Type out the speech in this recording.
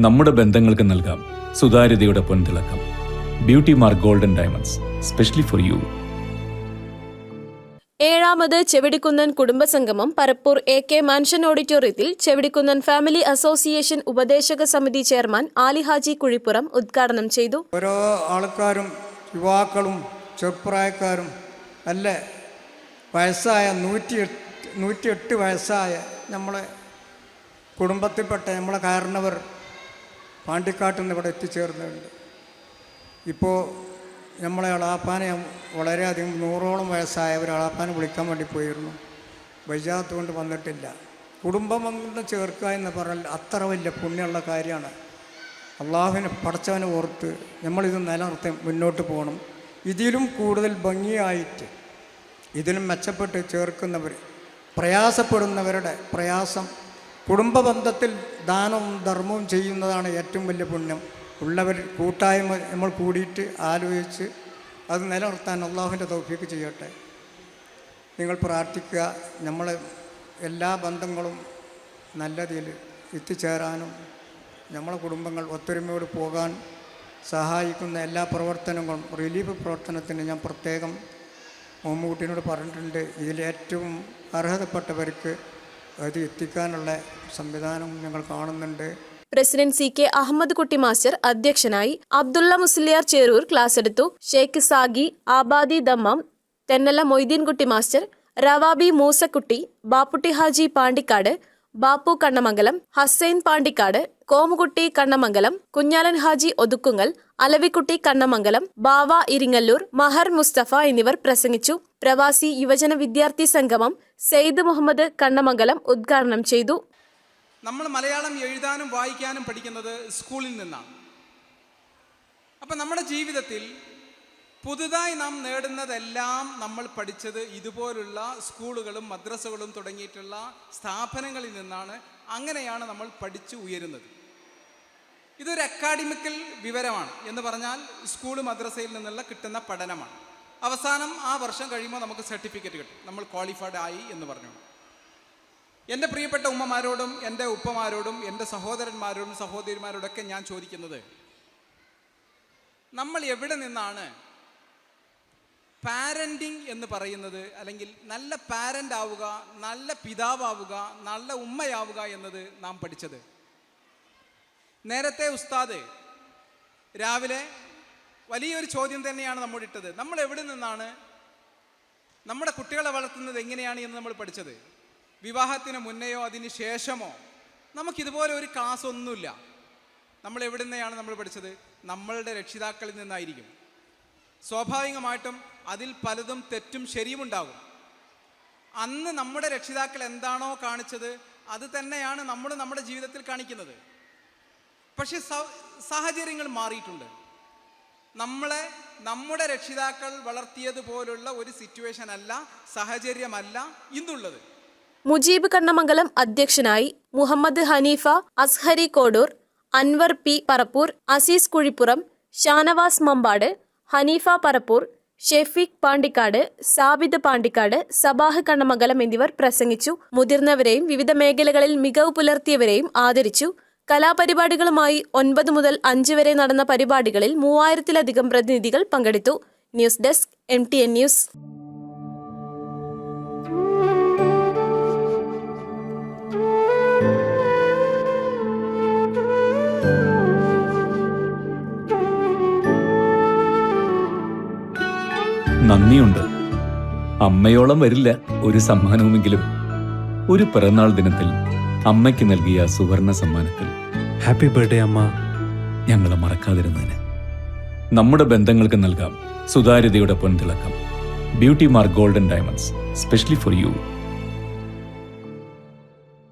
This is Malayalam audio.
നമ്മുടെ ബന്ധങ്ങൾക്ക് നൽകാം സുതാര്യതയുടെ പൊൻതിളക്കം. Beauty mark golden diamonds specially for you ഏഴാമത് ചെവിടിക്കുന്നൻ കുടുംബസംഗമം പരപ്പൂർ എ കെ മാൻഷൻ ഓഡിറ്റോറിയത്തിൽ ചെവിടിക്കുന്നൻ ഫാമിലി അസോസിയേഷൻ ഉപദേശക സമിതി ചെയർമാൻ ആലിഹാജി കുഴിപ്പുറം ഉദ്ഘാടനം ചെയ്തു. ഓരോ ആൾക്കാരും യുവാക്കളും ചെറുപ്രായക്കാരും അല്ല? വയസ്സായ നൂറ്റി എട്ട് നൂറ്റിയെട്ട് വയസ്സായ നമ്മളെ കുടുംബത്തിൽപ്പെട്ട നമ്മളെ കാരണവർ പാണ്ടിക്കാട്ടിൽ നിന്ന് ഇവിടെ എത്തിച്ചേർന്നിട്ടുണ്ട്. ഇപ്പോൾ നമ്മളെ അളാപ്പാനെ വളരെയധികം നൂറോളം വയസ്സായ ഒരു അളാപ്പാനെ വിളിക്കാൻ വേണ്ടി പോയിരുന്നു. വൈജാത്ത് കൊണ്ട് വന്നിട്ടില്ല. കുടുംബം കൊണ്ട് ചേർക്കുക എന്ന് പറഞ്ഞാൽ അത്ര വലിയ പുണ്യമുള്ള കാര്യമാണ്. അള്ളാഹുവിനെ പടച്ചവനെ ഓർത്ത് നമ്മളിത് നിലനിർത്തി മുന്നോട്ട് പോകണം. ഇതിലും കൂടുതൽ ഭംഗിയായിട്ട് ഇതിലും മെച്ചപ്പെട്ട് ചേർക്കുന്നവർ പ്രയാസപ്പെടുന്നവരുടെ പ്രയാസം കുടുംബ ബന്ധത്തിൽ ദാനവും ധർമ്മവും ചെയ്യുന്നതാണ് ഏറ്റവും വലിയ പുണ്യം. ഉള്ളവർ കൂട്ടായ്മ നമ്മൾ കൂടിയിട്ട് ആലോചിച്ച് അത് നിലനിർത്താൻ അള്ളാഹുവിന്റെ തൗഫീക്ക് ചെയ്യട്ടെ. നിങ്ങൾ പ്രാർത്ഥിക്കുക. നമ്മൾ എല്ലാ ബന്ധങ്ങളും നല്ല രീതിയിൽ എത്തിച്ചേരാനും നമ്മളെ കുടുംബങ്ങൾ ഒത്തൊരുമയോട് പോകാൻ സഹായിക്കുന്ന എല്ലാ പ്രവർത്തനങ്ങളും റിലീഫ് പ്രവർത്തനത്തിന് ഞാൻ പ്രത്യേകം മമ്മൂട്ടിനോട് പറഞ്ഞിട്ടുണ്ട്. ഇതിലേറ്റവും അർഹതപ്പെട്ടവർക്ക് അത് എത്തിക്കാനുള്ള സംവിധാനം ഞങ്ങൾ കാണുന്നുണ്ട്. പ്രസിഡന്റ് സി കെ അഹമ്മദ് കുട്ടി മാസ്റ്റർ അധ്യക്ഷനായി അബ്ദുള്ള മുസ്ലിയാർ ചേരൂർ ക്ലാസ് എടുത്തു. Sheikh Sagi Abadi Dammam Thennala Moideenkutty master Rawabi Moosakutty Bapputty Haji Pandikkad Bappu Kannamangalam Hussain Pandikkad Komukutty Kannamangalam Kunhalan Haji Othukkungal Alavikutty Kannamangalam Bava Iringallur Mahar Musthafa എന്നിവർ പ്രസംഗിച്ചു. പ്രവാസി യുവജന വിദ്യാർത്ഥി സംഗമം സെയ്ദ് മുഹമ്മദ് കണ്ണമംഗലം ഉദ്ഘാടനം ചെയ്തു. നമ്മൾ മലയാളം എഴുതാനും വായിക്കാനും പഠിക്കുന്നത് സ്കൂളിൽ നിന്നാണ്. അപ്പം നമ്മുടെ ജീവിതത്തിൽ പുതുതായി നാം നേടുന്നതെല്ലാം നമ്മൾ പഠിച്ചത് ഇതുപോലുള്ള സ്കൂളുകളും മദ്രസകളും തുടങ്ങിയിട്ടുള്ള സ്ഥാപനങ്ങളിൽ നിന്നാണ് അങ്ങനെയാണ് നമ്മൾ പഠിച്ചു ഉയരുന്നത്. ഇതൊരു അക്കാഡമിക്കൽ വിവരമാണ് എന്ന് പറഞ്ഞാൽ സ്കൂൾ മദ്രസയിൽ നിന്നുള്ള കിട്ടുന്ന പഠനമാണ്. അവസാനം ആ വർഷം കഴിയുമ്പോൾ നമുക്ക് സർട്ടിഫിക്കറ്റ് കിട്ടും. നമ്മൾ ക്വാളിഫൈഡ് ആയി എന്ന് പറഞ്ഞു. എന്റെ പ്രിയപ്പെട്ട ഉമ്മമാരോടും എന്റെ ഉപ്പമാരോടും എന്റെ സഹോദരന്മാരോടും സഹോദരിമാരോടൊക്കെ ഞാൻ ചോദിക്കുന്നത് നമ്മൾ എവിടെ നിന്നാണ് പാരന്റിങ് എന്ന് പറയുന്നത് അല്ലെങ്കിൽ നല്ല പാരന്റ് ആവുക നല്ല പിതാവാവുക നല്ല ഉമ്മയാവുക എന്നത് നാം പഠിച്ചത്. നേരത്തെ ഉസ്താദ് രാവിലെ വലിയൊരു ചോദ്യം തന്നെയാണ് നമ്മോട് ഇട്ടത്. നമ്മൾ എവിടെ നിന്നാണ്? നമ്മുടെ കുട്ടികളെ വളർത്തുന്നത് എങ്ങനെയാണ് എന്ന് നമ്മൾ പഠിച്ചത്. വിവാഹത്തിന് മുന്നെയോ അതിന് ശേഷമോ? നമുക്കിതുപോലെ ഒരു ക്ലാസ് ഒന്നുമില്ല. നമ്മൾ എവിടെ നിന്നെയാണ് നമ്മൾ പഠിച്ചത്? നമ്മളുടെ രക്ഷിതാക്കളിൽ നിന്നായിരിക്കും. സ്വാഭാവികമായിട്ടും അതിൽ പലതും തെറ്റും ശരിയുമുണ്ടാകും. അന്ന് നമ്മുടെ രക്ഷിതാക്കൾ എന്താണോ കാണിച്ചത് അത് തന്നെയാണ് നമ്മൾ നമ്മുടെ ജീവിതത്തിൽ കാണിക്കുന്നത്. പക്ഷെ സാഹചര്യങ്ങൾ മാറിയിട്ടുണ്ട്. നമ്മളെ നമ്മുടെ രക്ഷിതാക്കൾ വളർത്തിയതുപോലുള്ള ഒരു സിറ്റുവേഷൻ അല്ല സാഹചര്യമല്ല ഇന്നുള്ളത് മുജീബ് കണ്ണമംഗലം അധ്യക്ഷനായി മുഹമ്മദ് ഹനീഫ അസ്ഹരി കോഡൂർ അൻവർ പി പറപ്പൂർ അസീസ് കുഴിപ്പുറം ഷാനവാസ് മമ്പാട് ഹനീഫ പറപ്പൂർ ഷെഫീഖ് പാണ്ടിക്കാട് സാബിദ് പാണ്ടിക്കാട് സബാഹ് കണ്ണമംഗലം എന്നിവർ പ്രസംഗിച്ചു. മുതിർന്നവരെയും വിവിധ മേഖലകളിൽ മികവ് പുലർത്തിയവരെയും ആദരിച്ചു. കലാപരിപാടികളുമായി ഒൻപത് മുതൽ അഞ്ച് വരെ നടന്ന പരിപാടികളിൽ മൂവായിരത്തിലധികം പ്രതിനിധികൾ പങ്കെടുത്തു. News desk M T N news. നന്ദിയുണ്ട്. അമ്മയോളം വരില്ല ഒരു സമ്മാനവുമെങ്കിലും. ഒരു പിറന്നാൾ ദിനത്തിൽ അമ്മയ്ക്ക് നൽകിയ സുവർണ സമ്മാനത്തിൽ. ഹാപ്പി ബർത്ത്ഡേ അമ്മ. ഞങ്ങളെ മറക്കാതിരുന്നതിന്. നമ്മുടെ ബന്ധങ്ങൾക്ക് നൽകാം സുതാര്യതയുടെ പൊൻതിളക്കം. Beauty mark golden diamonds specially for you